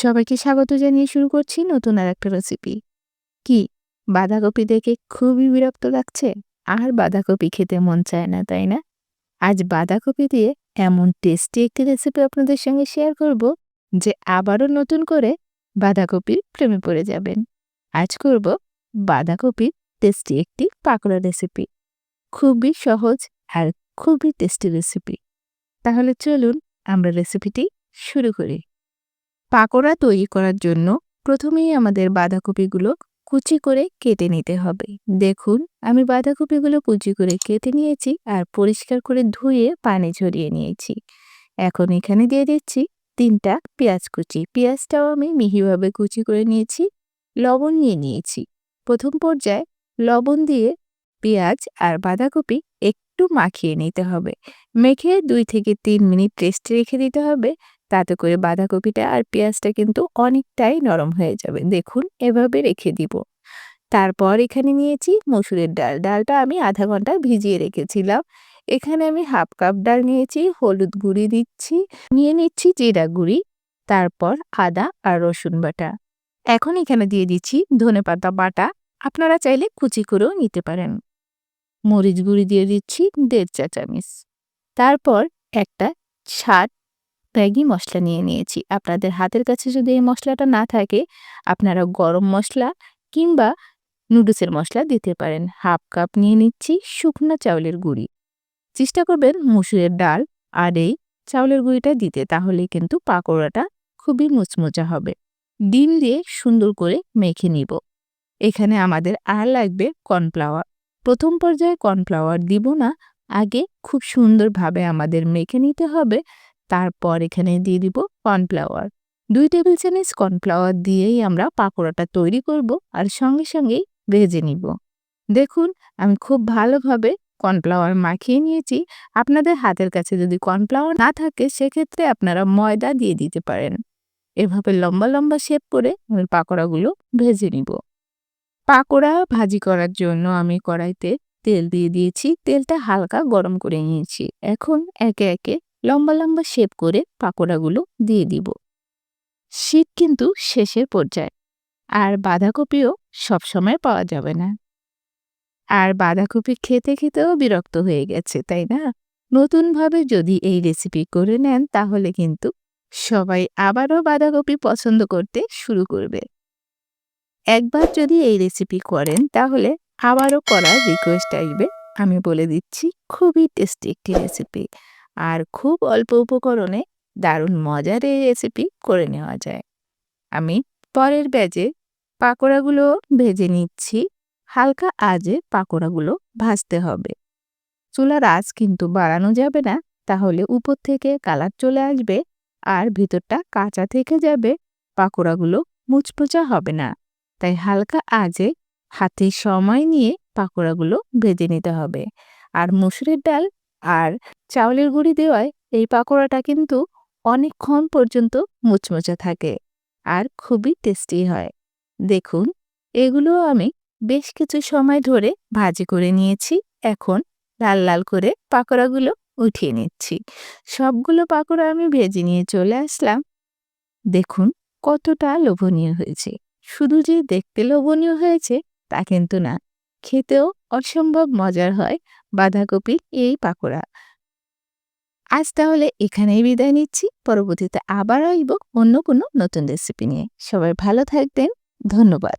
সবাইকে স্বাগত জানিয়ে শুরু করছি নতুন আর একটা রেসিপি কি, বাঁধাকপি দেখে খুবই বিরক্ত লাগছে? আর বাঁধাকপি খেতে মন চায় না, তাই না? আজ বাঁধাকপি দিয়ে এমন টেস্টি একটি রেসিপি আপনাদের সঙ্গে শেয়ার করব, যে আবারও নতুন করে বাঁধাকপির প্রেমে পড়ে যাবেন। আজ করব বাঁধাকপির টেস্টি একটি পাকোড়া রেসিপি খুবই সহজ আর খুবই টেস্টি রেসিপি তাহলে চলুন আমরা রেসিপিটি শুরু করি। পাকোড়া তৈরি করার জন্য প্রথমেই আমাদের বাঁধাকপিগুলো কুচি করে কেটে নিতে হবে। দেখুন, আমি বাঁধাকপিগুলো কুচি করে কেটে নিয়েছি আর পরিষ্কার করে ধুয়ে পানি ঝরিয়ে নিয়েছি। এখন এখানে দিয়ে দিচ্ছি তিনটা পেঁয়াজ কুচি। পেঁয়াজটাও আমি মিহিভাবে কুচি করে নিয়েছি, লবণ নিয়ে নিয়েছি। প্রথম পর্যায়ে লবণ দিয়ে পেঁয়াজ আর বাঁধাকপি একটু মাখিয়ে নিতে হবে। মেখে দুই থেকে তিন মিনিট রেস্ট রেখে দিতে হবে। তাতে করে বাঁধাকপিটা আর পেঁয়াজটা কিন্তু অনেকটাই নরম হয়ে যাবে। দেখুন, এভাবে রেখে দিব। তারপর এখানে নিয়েছি মসুরের ডাল। ডালটা আমি আধা ঘণ্টা ভিজিয়ে রেখেছিলাম। এখানে আমি হাফ কাপ ডাল নিয়েছি, হলুদ গুঁড়ি দিচ্ছি, নিয়ে নিচ্ছি জিরা গুঁড়ি, তারপর আদা আর রসুন বাটা। এখন এখানে দিয়ে দিচ্ছি ধনে পাতা বাটা। আপনারা চাইলে কুচি করেও নিতে পারেন। মরিচ গুঁড়ি দিয়ে দিচ্ছি দেড় চা চামিচ তারপর একটা স্বাদ ম্যাগি মশলা নিয়ে নিয়েছি। আপনাদের হাতের কাছে যদি এই মশলাটা না থাকে, আপনারা গরম মশলা কিংবা নুডলসের মশলা দিতে পারেন। হাফ কাপ নিয়ে নিচ্ছি শুকনো চাউলের গুঁড়ি। চেষ্টা করবেন মুসুরের ডাল আর এই চাউলের গুঁড়িটা দিতে তাহলে কিন্তু পাকোড়াটা খুবই মুচমুচা হবে। ডিম দিয়ে সুন্দর করে মেখে নিব। এখানে আমাদের আর লাগবে কর্নফ্লাওয়ার। প্রথম পর্যায়ে কর্নফ্লাওয়ার দিব না, আগে খুব সুন্দরভাবে আমাদের মেখে নিতে হবে। তারপর এখানে দিয়ে দিব কর্নফ্লাওয়ার। দুই টেবিল চামচ কর্নফ্লাওয়ার দিয়েই আমরা পাকোড়াটা তৈরি করব আর সঙ্গে সঙ্গেই ভেজে নিব। দেখুন, আমি খুব ভালোভাবে কর্নফ্লাওয়ার মাখিয়ে নিয়েছি। আপনাদের হাতের কাছে যদি কর্নফ্লাওয়ার না থাকে, সেক্ষেত্রে আপনারা ময়দা দিয়ে দিতে পারেন। এভাবে লম্বা লম্বা শেপ করে আমি পাকোড়াগুলো ভেজে নিব। পাকোড়া ভাজি করার জন্য আমি কড়াইতে তেল দিয়ে দিয়েছি। তেলটা হালকা গরম করে নিয়েছি। এখন একে একে লম্বা লম্বা শেপ করে পাকোড়াগুলো দিয়ে দিব। শীত কিন্তু শেষের পর্যায়ে, আর বাঁধাকপিও সবসময় পাওয়া যাবে না। আর বাঁধাকপি খেতে খেতেও বিরক্ত হয়ে গেছে, তাই না? নতুনভাবে যদি এই রেসিপি করে নেন, তাহলে কিন্তু সবাই আবারও বাঁধাকপি পছন্দ করতে শুরু করবে। একবার যদি এই রেসিপি করেন, তাহলে আবারও করার রিকোয়েস্ট আসবে। আমি বলে দিচ্ছি, খুবই টেস্টি একটি রেসিপি আর খুব অল্প উপকরণে দারুণ মজার এই রেসিপি করে নেওয়া যায়। আমি পরের ব্যাজে পাকোড়াগুলো ভেজে নিচ্ছি। হালকা আজে পাকোড়াগুলো ভাজতে হবে। চুলার আঁচ কিন্তু বাড়ানো যাবে না, তাহলে উপর থেকে কালার চলে আসবে আর ভিতরটা কাঁচা থেকে যাবে, পাকোড়াগুলো মুচমুচা হবে না। তাই হালকা আজে হাতে সময় নিয়ে পাকোড়াগুলো ভেজে নিতে হবে। আর মুসুরের ডাল আর চাউলের গুঁড়ি দেওয়ায় এই পাকোড়াটা কিন্তু অনেকক্ষণ পর্যন্ত মুচমুচে থাকে আর খুবই টেস্টি হয়। দেখুন, এগুলো আমি বেশ কিছু সময় ধরে ভাজি করে নিয়েছি, এখন লাল লাল করে পাকোড়াগুলো উঠিয়ে নিচ্ছি। সবগুলো পাকোড়া আমি ভেজে নিয়ে চলে আসলাম। দেখুন, কতটা লোভনীয় হয়েছে। শুধু যে দেখতে লোভনীয় হয়েছে তা কিন্তু না, খেতেও অসম্ভব মজার হয় বাঁধাকপি এই পাকোড়া। আজ তাহলে এখানেই বিদায় নিচ্ছি। পরবর্তীতে আবার আইব অন্য কোনো নতুন রেসিপি নিয়ে। সবাই ভালো থাকবেন। ধন্যবাদ।